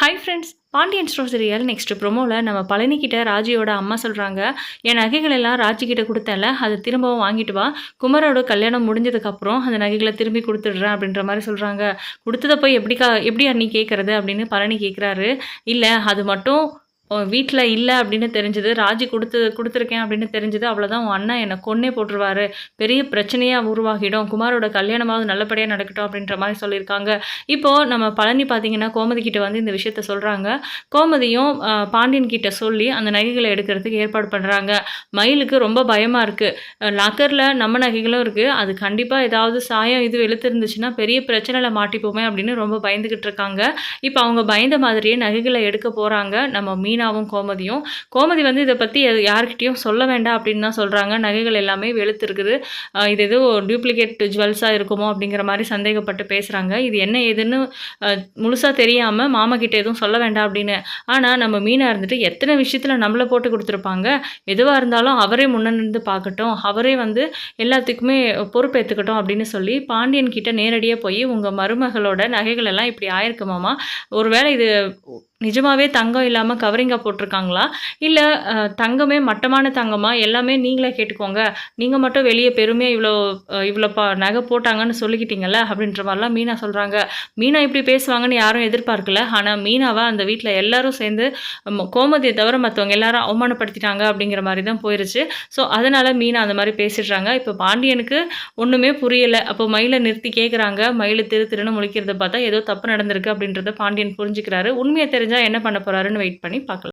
Hi friends Pandian store serial next ப்ரொமோவில் நம்ம பழனிக்கிட்ட ராஜியோட அம்மா சொல்கிறாங்க என் நகைகள் எல்லாம் ராஜிக்கிட்ட கொடுத்தேன்ல அதை திரும்பவும் வாங்கிட்டு வா. குமரோட கல்யாணம் முடிஞ்சதுக்கப்புறம் அந்த நகைகளை திரும்பி கொடுத்துட்றேன் அப்படின்ற மாதிரி சொல்கிறாங்க கொடுத்ததை போய் எப்படிக்கா எப்படி நீ கேட்குறது அப்படின்னு பழனி கேட்குறாரு இல்லை அது மட்டும் வீட்டில் இல்லை அப்படின்னு தெரிஞ்சது ராஜி கொடுத்து கொடுத்துருக்கேன் அப்படின்னு தெரிஞ்சது அவ்வளோதான் உன் அண்ணன் என்னை கொன்னே போட்டுருவார். பெரிய பிரச்சனையாக உருவாகிடும். குமாரோட கல்யாணமாவது நல்லபடியாக நடக்கட்டும் அப்படின்ற மாதிரி சொல்லியிருக்காங்க. இப்போது நம்ம பழனி பார்த்தீங்கன்னா கோமதி கிட்ட வந்து இந்த விஷயத்த சொல்கிறாங்க கோமதியும் பாண்டியன் கிட்ட சொல்லி அந்த நகைகளை எடுக்கிறதுக்கு ஏற்பாடு பண்ணுறாங்க மயிலுக்கு ரொம்ப பயமாக இருக்குது லாக்கரில் நம்ம நகைகளும் இருக்குது அது கண்டிப்பாக ஏதாவது சாயம் இது வெளுத்திருந்துச்சுன்னா பெரிய பிரச்சனையில் மாட்டிப்போமே அப்படின்னு ரொம்ப பயந்துக்கிட்டு இருக்காங்க. இப்போ அவங்க பயந்த மாதிரியே நகைகளை எடுக்க போகிறாங்க நம்ம மீன் மீனாவும் கோமதியும். கோமதி வந்து இதை பற்றி யார்கிட்டையும் சொல்ல வேண்டாம் அப்படின்னு தான் சொல்கிறாங்க நகைகள் எல்லாமே வெளுத்துருக்குது. இது எதோ டூப்ளிகேட் ஜுவல்ஸாக இருக்குமோ அப்படிங்கிற மாதிரி சந்தேகப்பட்டு பேசுகிறாங்க இது என்ன ஏதுன்னு முழுசாக தெரியாமல் மாமா கிட்டே எதுவும் சொல்ல வேண்டாம் அப்படின்னு. ஆனால் நம்ம மீனாக இருந்துட்டு எத்தனை விஷயத்தில் நம்மளை போட்டு கொடுத்துருப்பாங்க. எதுவாக இருந்தாலும் அவரே முன்னிருந்து பார்க்கட்டும். அவரே வந்து எல்லாத்துக்குமே பொறுப்பேற்றுக்கட்டும் அப்படின்னு சொல்லி பாண்டியன் கிட்ட நேரடியாக போய் உங்கள் மருமகளோட நகைகள் எல்லாம் இப்படி ஆயிருக்குமாமா ஒருவேளை இது நிஜமாகவே தங்கம் இல்லாமல் கவரிங்காக போட்டிருக்காங்களா? இல்லை தங்கமே மட்டமான தங்கமாக எல்லாமே நீங்களே கேட்டுக்கோங்க. நீங்கள் மட்டும் வெளியே பெருமையாக இவ்வளோ இவ்வளோ பா நகை போட்டாங்கன்னு சொல்லிக்கிட்டீங்கல்ல? அப்படின்ற மாதிரிலாம் மீனா சொல்கிறாங்க மீனா இப்படி பேசுவாங்கன்னு யாரும் எதிர்பார்க்கல. ஆனால் மீனாவை அந்த வீட்டில் எல்லாரும் சேர்ந்து கோமதியை தவிர மற்றவங்க எல்லாரும் அவமானப்படுத்திட்டாங்க அப்படிங்கிற மாதிரி தான் போயிருச்சு. ஸோ அதனால் மீனா அந்த மாதிரி பேசிடுறாங்க. இப்போ பாண்டியனுக்கு ஒன்றுமே புரியலை. அப்போ மயிலை நிறுத்தி கேட்குறாங்க மயில் திரு திருன்னு முழிக்கிறத பார்த்தா ஏதோ தப்பு நடந்திருக்கு அப்படின்றத பாண்டியன் புரிஞ்சுக்கிறாரு. உண்மையை தெரிஞ்சு தெரிஞ்சால் என்ன பண்ண போகிறாருன்னு வெயிட் பண்ணி பார்க்கலாம்.